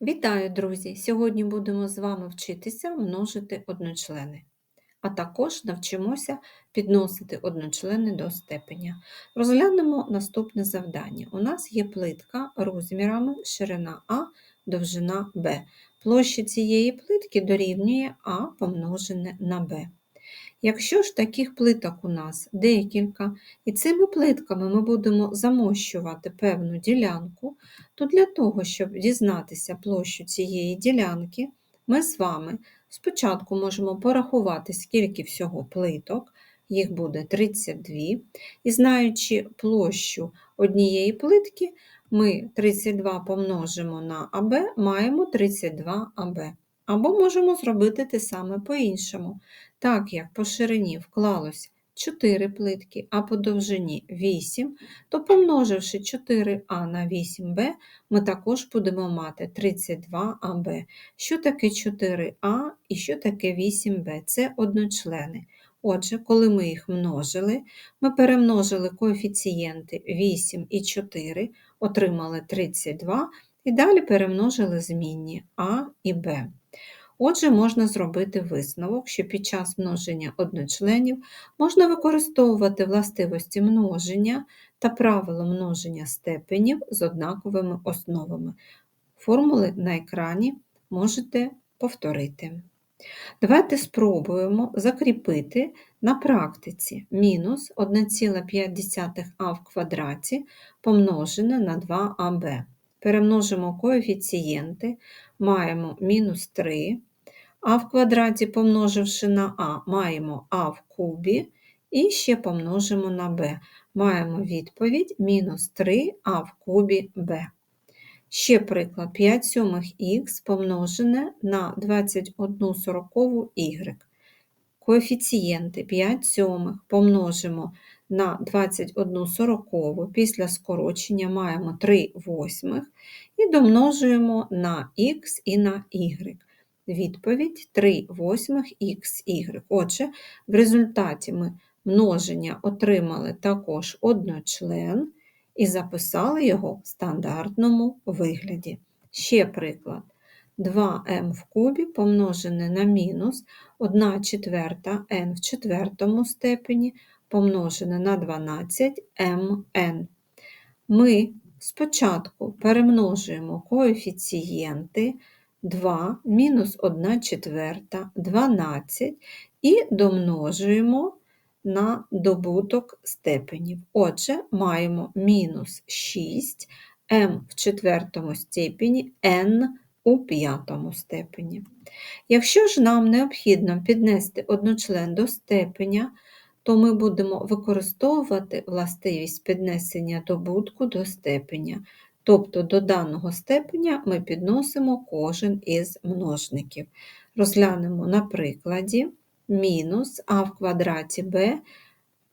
Вітаю, друзі! Сьогодні будемо з вами вчитися множити одночлени, а також навчимося підносити одночлени до степеня. Розглянемо наступне завдання. У нас є плитка розмірами ширина А, довжина Б. Площа цієї плитки дорівнює А помножене на Б. Якщо ж таких плиток у нас декілька, і цими плитками ми будемо замощувати певну ділянку, то для того, щоб дізнатися площу цієї ділянки, ми з вами спочатку можемо порахувати, скільки всього плиток, їх буде 32, і знаючи площу однієї плитки, ми 32 помножимо на АБ, маємо 32 АБ. Або можемо зробити те саме по-іншому. Так як по ширині вклалось 4 плитки, а по довжині 8, то помноживши 4а на 8b, ми також будемо мати 32аб. Що таке 4а і що таке 8b? Це одночлени. Отже, коли ми їх множили, ми перемножили коефіцієнти 8 і 4, отримали 32, і далі перемножили змінні а і b. Отже, можна зробити висновок, що під час множення одночленів можна використовувати властивості множення та правило множення степенів з однаковими основами. Формули на екрані можете повторити. Давайте спробуємо закріпити на практиці мінус 1,5а в квадраті помножене на 2аб. Перемножимо коефіцієнти, маємо мінус 3, а в квадраті, помноживши на а, маємо а в кубі, і ще помножимо на b. Маємо відповідь мінус 3а в кубі b. Ще приклад 5 сьомих х помножене на 21 сорокову y. Коефіцієнти 5 сьомих помножимо на 21 сорокову, після скорочення маємо 3 восьмих і домножуємо на х і на y. Відповідь 3 восьмих xy. Отже, в результаті ми множення отримали також одночлен і записали його в стандартному вигляді. Ще приклад. 2m в кубі помножене на мінус 1 четверта n в четвертому степені помножене на 12 mn. Ми спочатку перемножуємо коефіцієнти 2 мінус 1 четверта 12 і домножуємо на добуток степенів. Отже, маємо мінус 6 m в четвертому степені n у п'ятому степені. Якщо ж нам необхідно піднести одночлен до степеня, то ми будемо використовувати властивість піднесення добутку до степеня. Тобто до даного степеня ми підносимо кожен із множників. Розглянемо на прикладі мінус а в квадраті b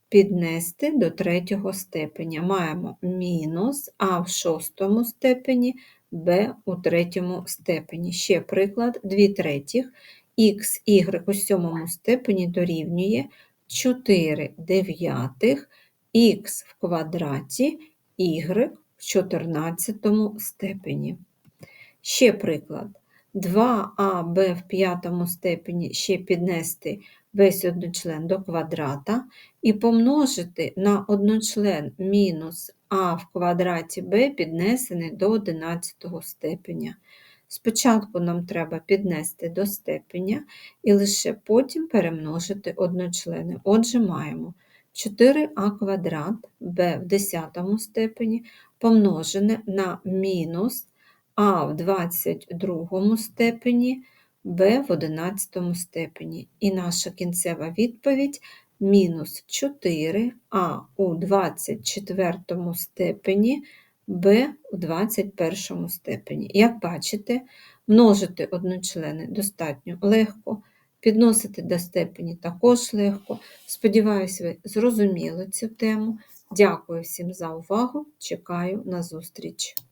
піднести до третього степеня. Маємо мінус а в шостому степені b у третьому степені. Ще приклад 2 третіх х, у сьомому степені дорівнює 4 дев'ятих х в квадраті y в 14 степені. Ще приклад. 2аб в п'ятому степені ще піднести весь одночлен до квадрата і помножити на одночлен мінус а в квадраті b піднесений до 11 степеня. Спочатку нам треба піднести до степеня і лише потім перемножити одночлени. Отже, маємо 4а квадрат b в 10 степені помножене на мінус а в 22 степені, b в 11 степені. І наша кінцева відповідь мінус 4 а у 24 степені, b у 21 степені. Як бачите, множити одночлени достатньо легко. Підносити до степені також легко. Сподіваюсь, ви зрозуміли цю тему. Дякую всім за увагу. Чекаю на зустріч!